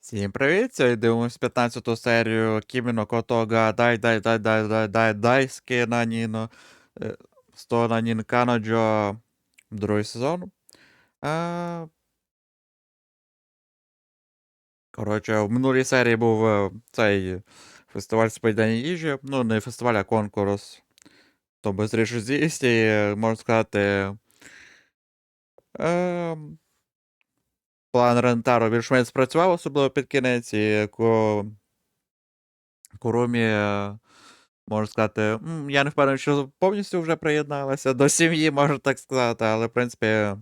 Всім привіт! Сьогодні дивимось 15-ту серію Кіміно Котога Дай Дай Дай Дай Дай Дай Дайське Наніно е, Сто Нанін Каноджо другий сезон. А... Коротше, в минулій серії був е, цей фестиваль споїдання їжі. Ну, не фестиваль, а конкурс. То безрішу з'їсть, і, е, можна сказати. Е... План Рентаро більш-менш спрацював, особливо під кінець, і. Курумі, е, можна сказати, я не впевнений, що повністю вже приєдналася до сім'ї, можна так сказати, але, в принципі,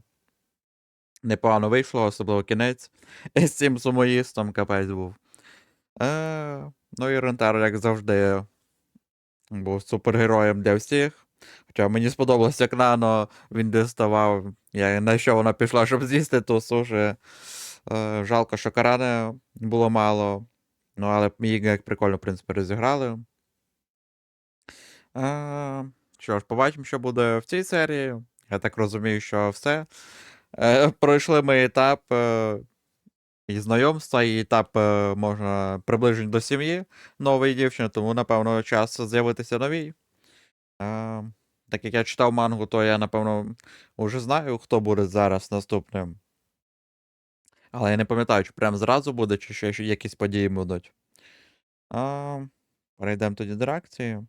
непогано вийшло, особливо кінець. З цим сумоїстом капець був. Е, ну і Рентаро, як завжди, був супергероєм для всіх. Хоча мені сподобалось, як Нано він діставав. Я, на що вона пішла, щоб з'їсти ту суші. Е, жалко, що карани було мало. Ну, але її як прикольно, в принципі, розіграли. Е, що ж, побачимо, що буде в цій серії. Я так розумію, що все. Е, пройшли ми етап е, і знайомства, і етап е, можна приближень до сім'ї нової дівчини, тому, напевно, час з'явитися новій. Е, так як я читав мангу, то я, напевно, вже знаю, хто буде зараз наступним. Але я не пам'ятаю, чи прям зразу буде, чи ще якісь події будуть. А, перейдемо тоді до реакції.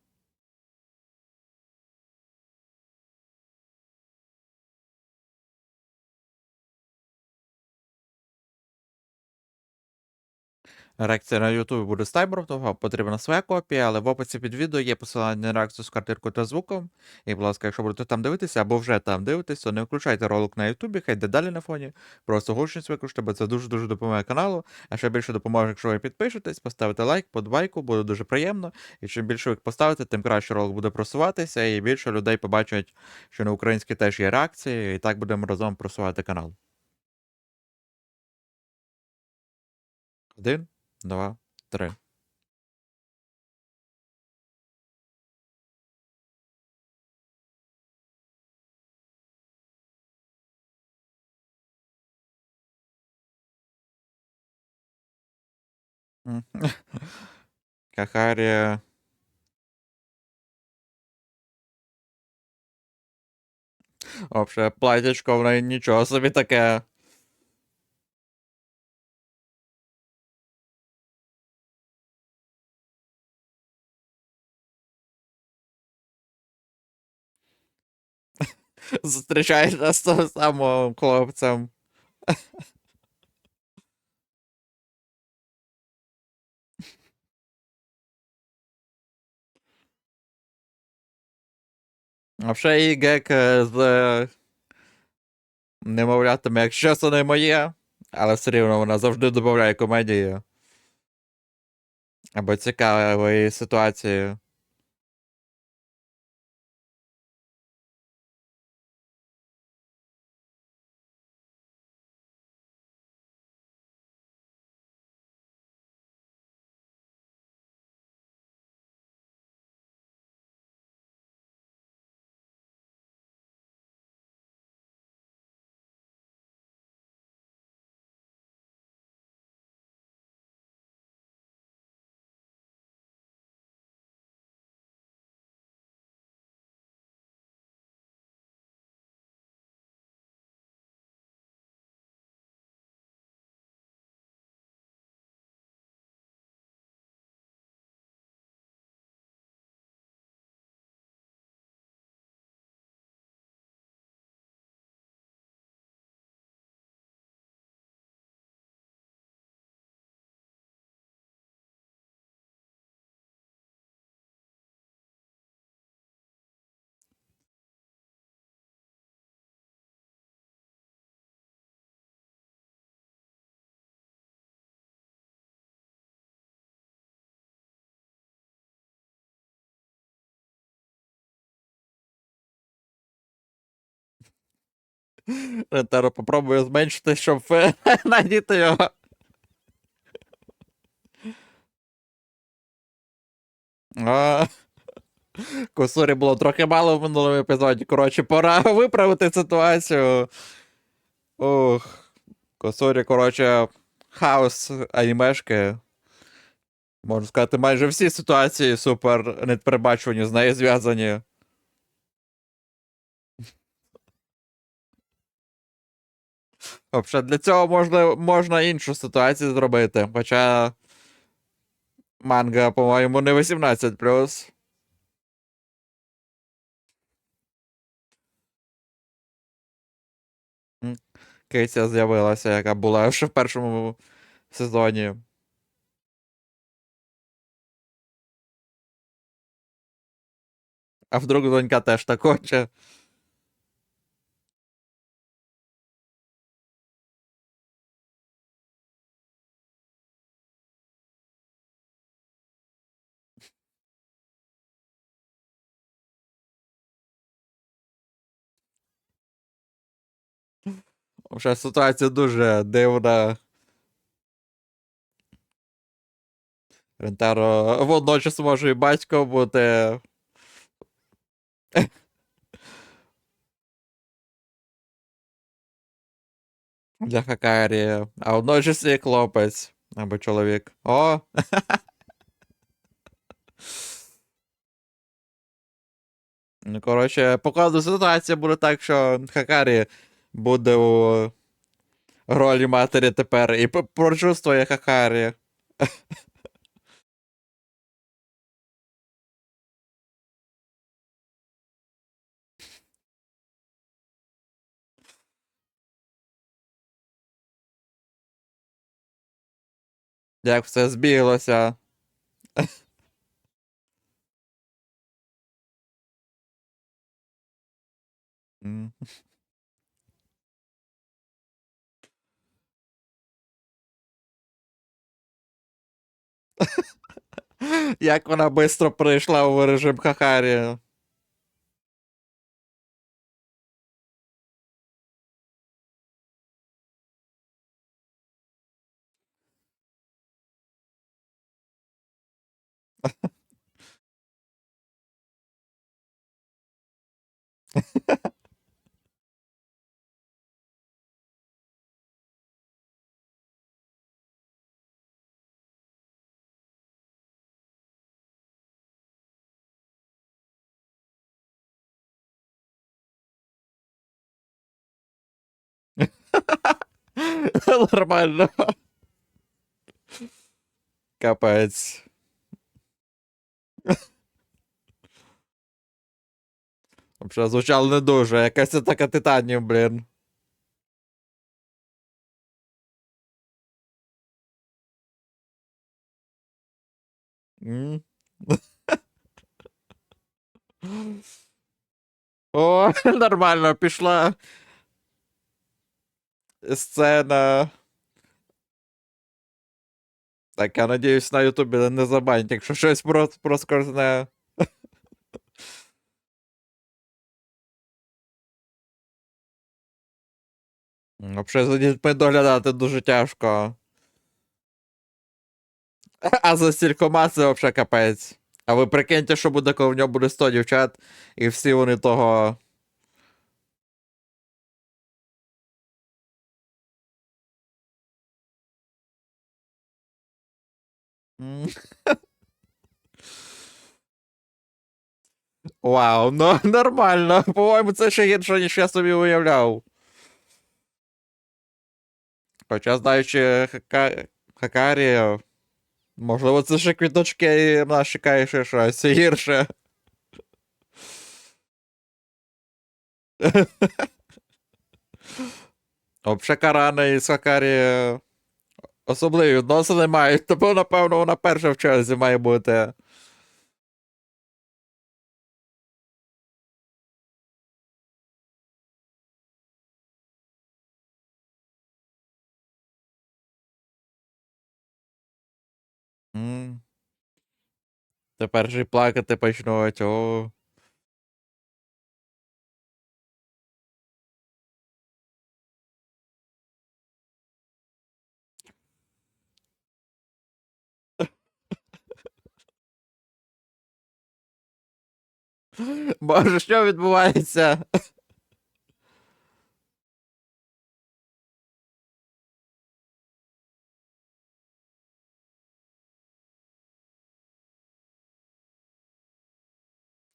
Реакція на YouTube буде з таймером, потрібна своя копія, але в описі під відео є посилання на реакцію з картинкою та звуком. І, будь ласка, якщо будете там дивитися або вже там дивитесь, то не включайте ролик на YouTube, хай йде далі на фоні. Просто гучність виключте, бо це дуже-дуже допомагає каналу. А ще більше допоможе, якщо ви підпишетесь, поставите лайк, подбайку, буде дуже приємно. І чим більше ви поставите, тим краще ролик буде просуватися, і більше людей побачать, що на українській теж є реакції, і так будемо разом просувати канал. Один, два, три. М. Кахарія. Вообще, платячко в неї нічого собі таке. Зустрічаєшся з того самого хлопцем. А ще і гек е, з е, немовлятами, якщо це не моє, але все рівно вона завжди додає комедії. Або цікавої ситуації. Ретаро попробую зменшити, щоб е, надіти його. А, Косурі було трохи мало в минулому епізоді. Коротше, пора виправити ситуацію. Ух. Косурі, коротше, хаос анімешки. Можна сказати, майже всі ситуації супер непередбачувані з нею зв'язані. Взагалі, для цього можна, можна іншу ситуацію зробити. Хоча манга, по-моєму, не 18. Кейця з'явилася, яка була ще в першому сезоні. А вдруг донька теж так хоче. Вже ситуація дуже дивна. Рентаро водночас може і батько бути. Для Хакарі, а водночас і хлопець або чоловік. О! Ну, коротше, по ситуація буде так, що Хакарі буде у ролі матері тепер і прочувствує Хакарі. Як все збіглося. М. Як вона швидко перейшла в режим Хахарі. Нормально. Капець. Взагалі звучало не дуже. Якась це така титанів, блін. О, нормально, пішла сцена. Так, я надіюсь, на Ютубі не забанять, якщо щось про- проскользне. Взагалі за дітьми доглядати дуже тяжко. А за стількома це взагалі капець. А ви прикиньте, що буде, коли в нього буде 100 дівчат, і всі вони того. Вау, ну нормально. По-моєму, це ще гірше, ніж я собі уявляв. Хоча, знаючи Хака... Хакарі, можливо, це ще квіточки і нас чекає ще щось гірше. Взагалі Карана і Сакарі особливі відносини мають, тому, напевно, вона перша в черзі має бути. Тепер же плакати почнуть. О. Боже, що відбувається?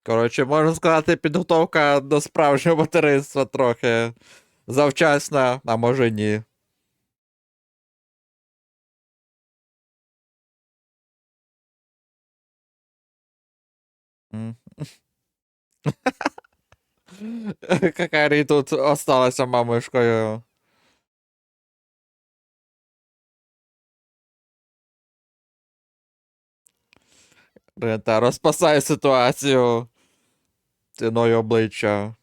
Коротше, можна сказати, підготовка до справжнього материнства трохи завчасна, а може ні. Mm. Какарі тут осталася мамишкою. Рентаро спасає ситуацію ціною обличчя.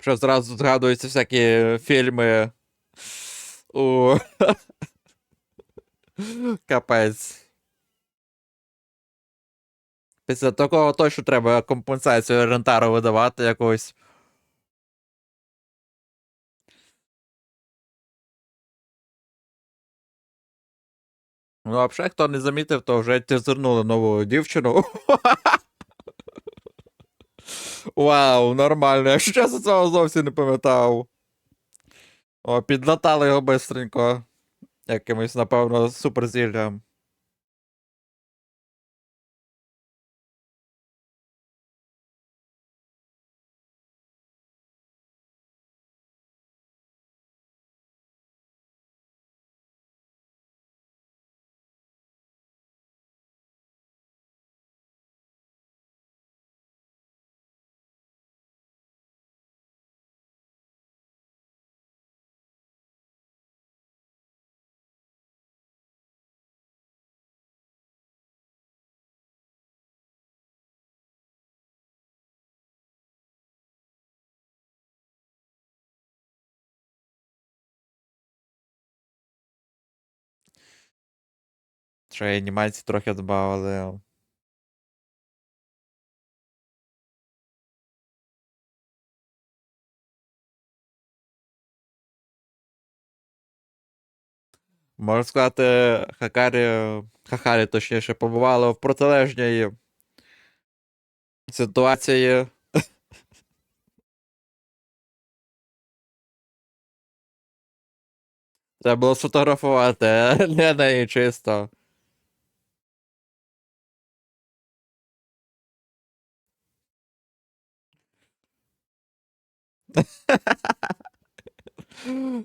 Що зразу згадуються всякі фільми. У... Капець. Після такого точно треба компенсацію рентару видавати якусь. Ну, а взагалі, хто не замітив, то вже тизернули нову дівчину. Вау, нормально. Я ще за цього зовсім не пам'ятав. О, підлатали його бистренько. Якимось, напевно, суперзіллям. Ще й анімації трохи додавали. Можна сказати, Хакарі, Хахарі, точніше, побували в протилежній ситуації. Треба було сфотографувати, не неї чисто.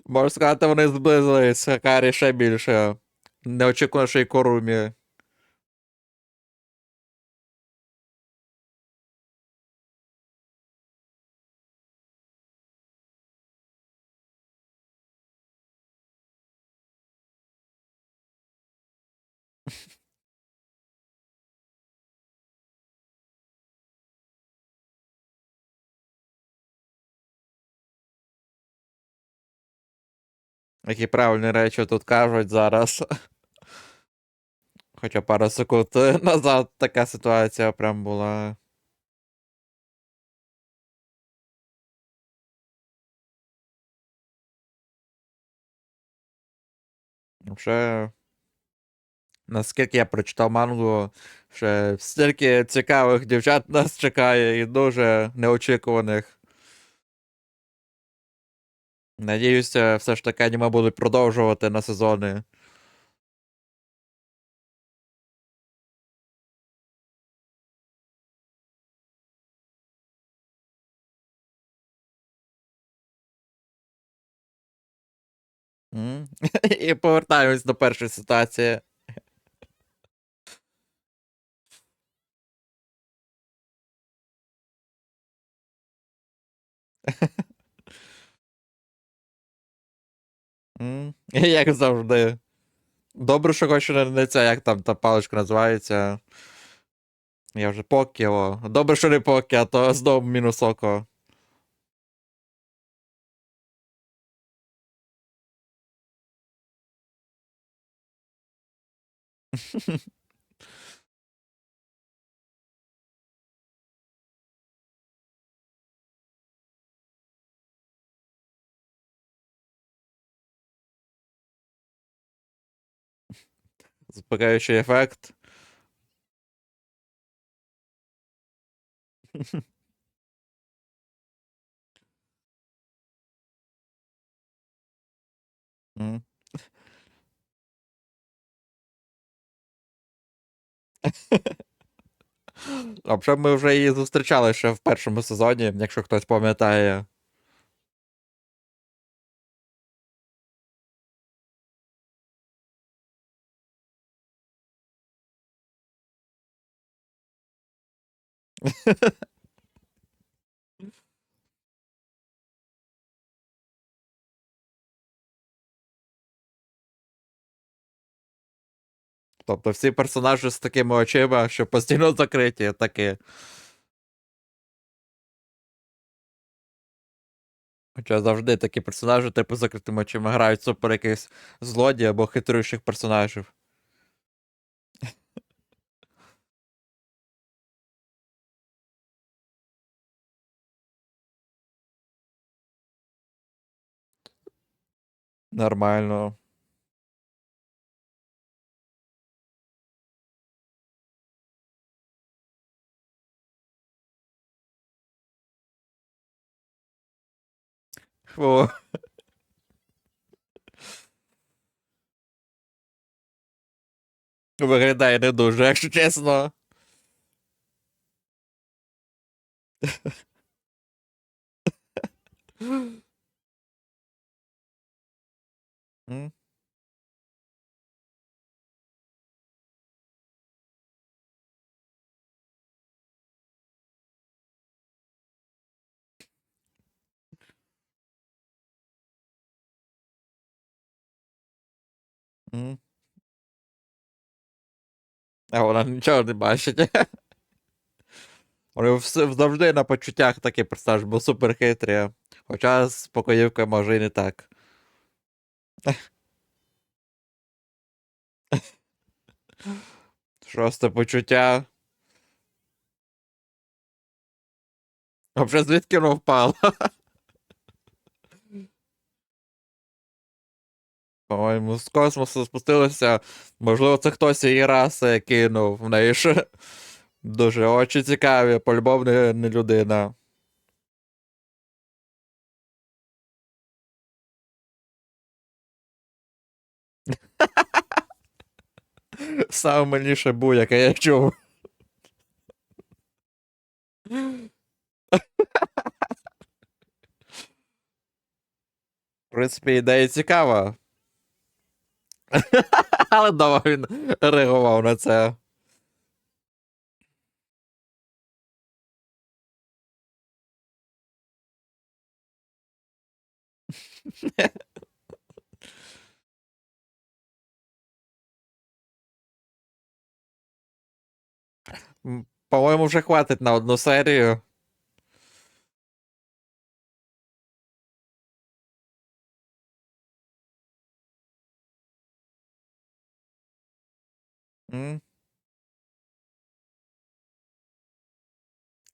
Можна сказати, вони зблизились Хакарі ще більше. Неочікувано, що й Корумі. Які правильні речі тут кажуть зараз. Хоча пару секунд назад така ситуація прям була. Вже, наскільки я прочитав мангу, ще стільки цікавих дівчат нас чекає і дуже неочікуваних. Надіюся, все ж таки аніме будуть продовжувати на сезони. М? І повертаємось до першої ситуації. М? Як завжди. Добре, що хоч не це, як там та паличка називається. Я вже поки о. Добре, що не покі, а то знову мінус око. Заспокаючий ефект. М. А вже ми вже її зустрічали ще в першому сезоні, якщо хтось пам'ятає. Тобто всі персонажі з такими очима, що постійно закриті, такі. Хоча завжди такі персонажі, типу, закритими очима грають супер якихось злодій або хитруючих персонажів. Нормально. Фу. Виглядає не дуже, якщо чесно. М. М. А вона нічого не бачить. Вони завжди на почуттях такі персонажі, бо супер хитрі. Хоча з покоївкою може і не так. Шосте почуття. А вже звідки воно впало? По-моєму, з космосу спустилося. Можливо, це хтось її раси кинув. В неї ж дуже очі цікаві, по-любому не людина. Саме миліше був, яке я чув. В принципі, ідея цікава. Але довго він реагував на це. По-моєму, вже хватить на одну серію.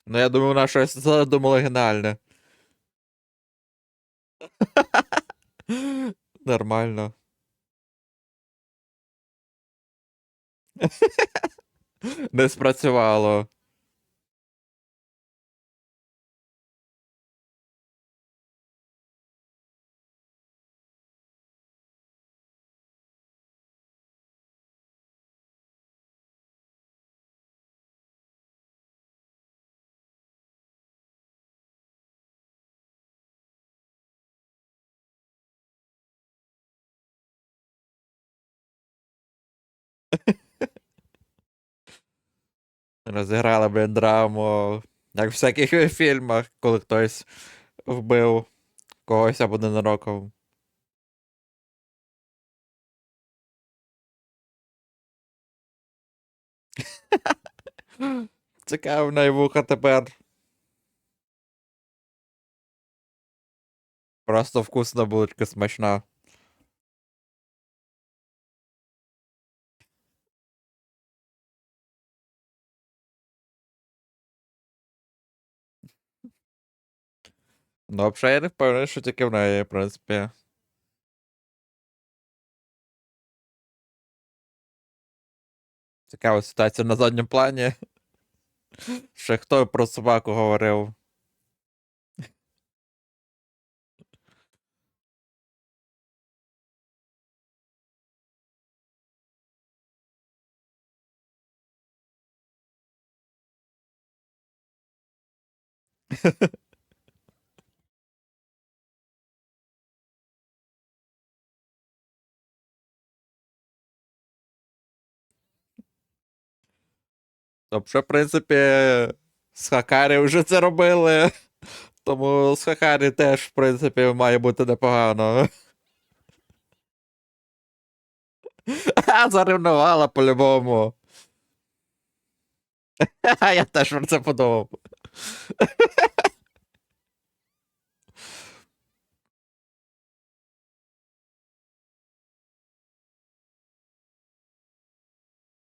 Ну, я думаю, вона щось задумала геніальне. Нормально. Не спрацювало. Розіграли, блін, драму. Як в всяких фільмах, коли хтось вбив когось або ненароком. Цікаво, в неї вуха тепер. Просто вкусна булочка смачна. Ну, взагалі, я не впевнений, що тільки в неї, в принципі. Цікава ситуація на задньому плані. Ще хто про собаку говорив? Тобто, в принципі, з Хакарі вже це робили. Тому з Хакарі теж, в принципі, має бути непогано. А, заревнувала по-любому. Я теж про це подумав.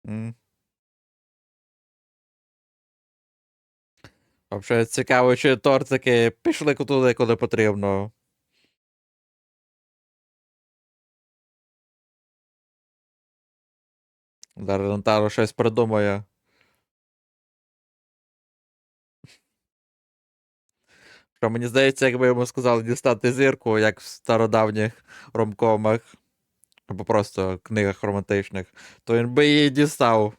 М. Взагалі цікаво, чи тортики пішли туди, куди потрібно. Зараз Рентаро щось придумає. Що мені здається, якби йому сказали дістати зірку, як в стародавніх ромкомах, або просто книгах романтичних, то він би її дістав.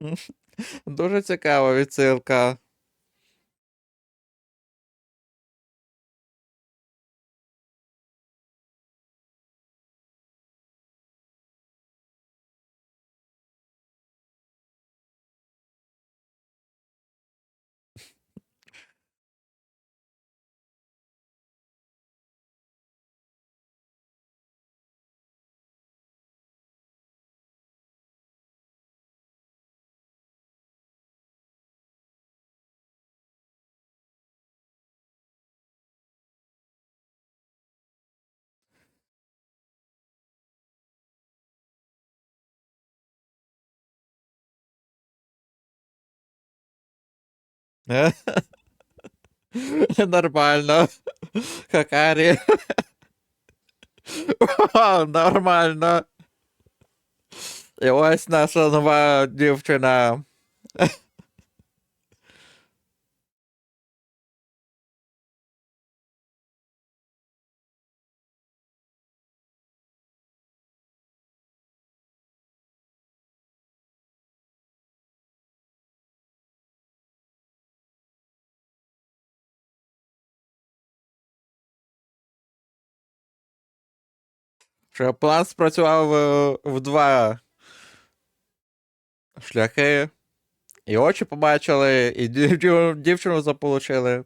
Дуже цікава відсилка. Нормально. Хакарі. Нормально. І ось наша нова дівчина. Що план спрацював е, в два шляхи. І очі побачили, і дів- дівчину заполучили.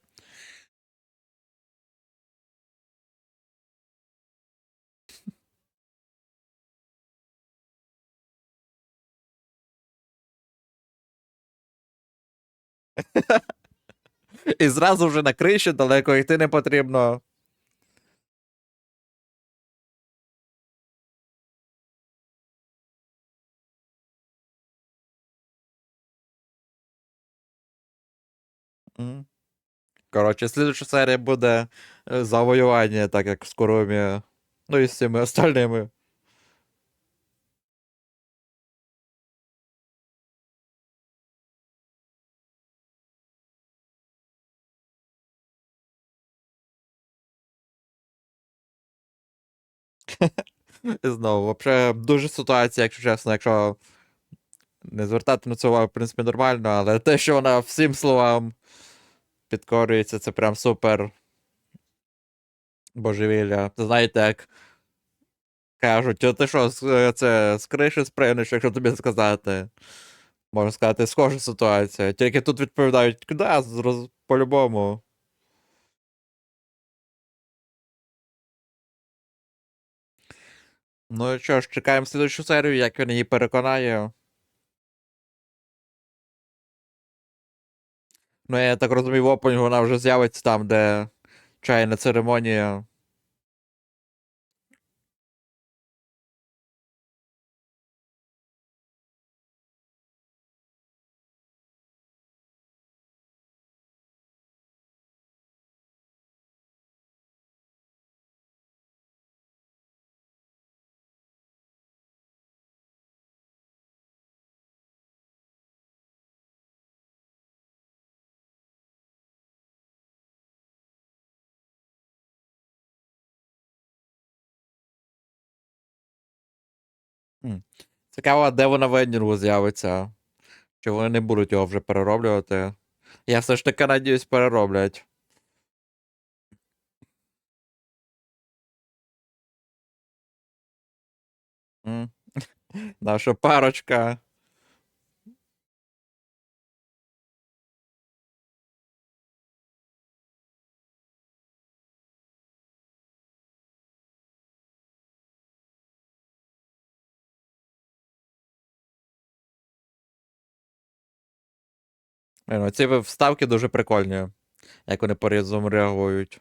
І зразу вже на криші далеко йти не потрібно. Коротше, слідуюча серія буде е, завоювання, так як з Курумі. Ну і з цими остальними. І знову, взагалі, дуже ситуація, якщо чесно, якщо не звертати на це увагу, в принципі, нормально, але те, що вона всім словам підкорюється, це прям супер божевілля. Знаєте, як кажуть, «О, ти що, е, це з криші спригнеш, якщо тобі сказати. Можна сказати, схожа ситуація. Тільки тут відповідають, да, по-любому. Ну що ж, чекаємо слідчу серію, як він її переконає. Ну, я так розумію, опень вона вже з'явиться там, де чайна церемонія. Цікаво, де вона в з'явиться. Чи вони не будуть його вже перероблювати? Я все ж таки надіюсь, перероблять. Наша парочка. Ці вставки дуже прикольні, як вони по-різному реагують.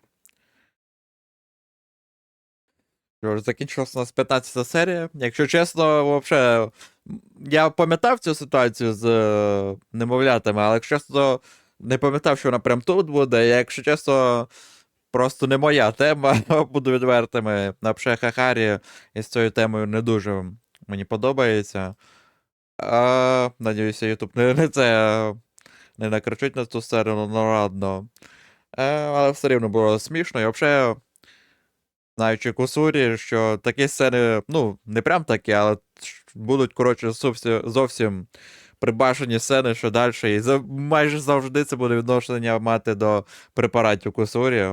Закінчилась у нас 15 серія. Якщо чесно, взагалі, я пам'ятав цю ситуацію з е, немовлятами, але якщо чесно, не пам'ятав, що вона прям тут буде. Якщо чесно, просто не моя тема, буду відвертими. Напше Хахарі із цією темою не дуже мені подобається. А, надіюся, Ютуб не це не накричить на ту серію, ну ладно. Е, але все рівно було смішно. І взагалі, знаючи Кусурі, що такі сцени, ну, не прям такі, але будуть, коротше, зовсім, прибашені сцени, що далі. І за, майже завжди це буде відношення мати до препаратів Кусурі.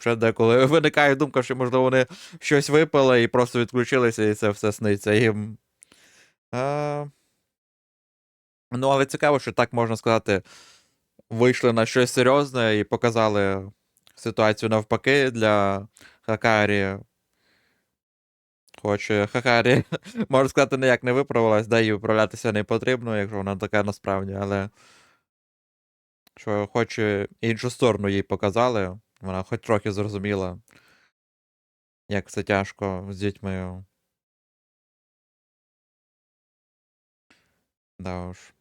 Ще деколи виникає думка, що, можливо, вони щось випили і просто відключилися, і це все сниться їм. А... Ну, але цікаво, що так можна сказати, вийшли на щось серйозне і показали ситуацію навпаки для Хакарі. Хоч Хакарі, можна сказати, ніяк не виправилась, да, і виправлятися не потрібно, якщо вона така насправді, але. Що хоч іншу сторону їй показали, вона хоч трохи зрозуміла, як це тяжко з дітьми. Да уж.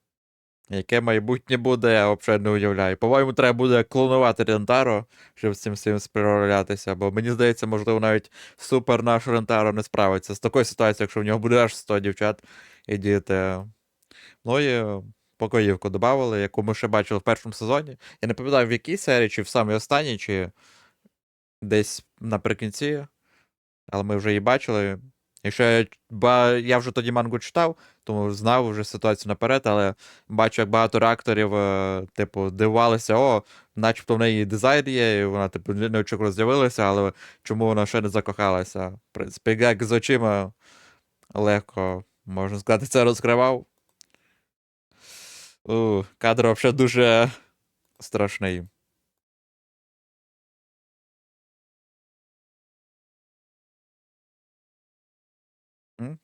Яке майбутнє буде, я взагалі не уявляю. По-моєму, треба буде клонувати Рентаро, щоб з цим всім справлятися. Бо мені здається, можливо, навіть супер наш Рентаро не справиться з такою ситуацією, якщо в нього буде аж 100 дівчат і діти. Ну і покоївку додавали, яку ми ще бачили в першому сезоні. Я не пам'ятаю, в якій серії, чи в самій останній, чи десь наприкінці. Але ми вже її бачили. Якщо я, ба, я вже тоді мангу читав, тому знав вже ситуацію наперед, але бачу, як багато реакторів, е, типу, дивувалися, о, начебто в неї дизайн є, і вона, типу, неочікувано з'явилася, але чому вона ще не закохалася? В принципі, як з очима легко, можна сказати, це розкривав. У, кадр взагалі дуже страшний.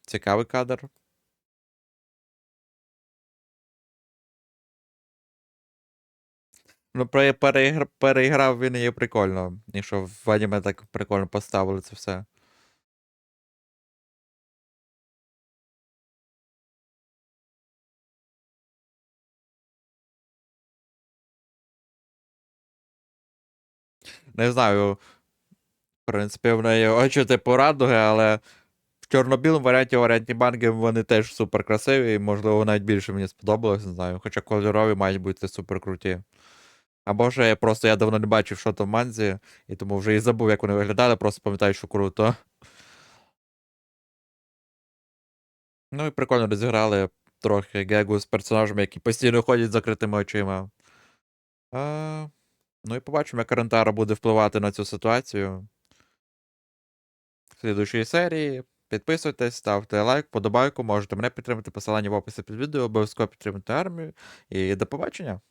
Цікавий кадр. Ну, пере- переігр- переіграв він її прикольно. І що в аніме так прикольно поставили це все. Не знаю. В принципі, в неї очі типу радуги, але в чорно-білому варіанті варіанті манги вони теж супер красиві, і, можливо, навіть більше мені сподобалось, не знаю. Хоча кольорові мають бути супер круті. Або ж я просто я давно не бачив, що то в манзі, і тому вже і забув, як вони виглядали, просто пам'ятаю, що круто. Ну і прикольно розіграли трохи гегу з персонажами, які постійно ходять з закритими очима. А... Ну і побачимо, як Рентара буде впливати на цю ситуацію. В слідуючій серії. Підписуйтесь, ставте лайк, подобайку, можете мене підтримати, посилання в описі під відео, обов'язково підтримати армію. І до побачення!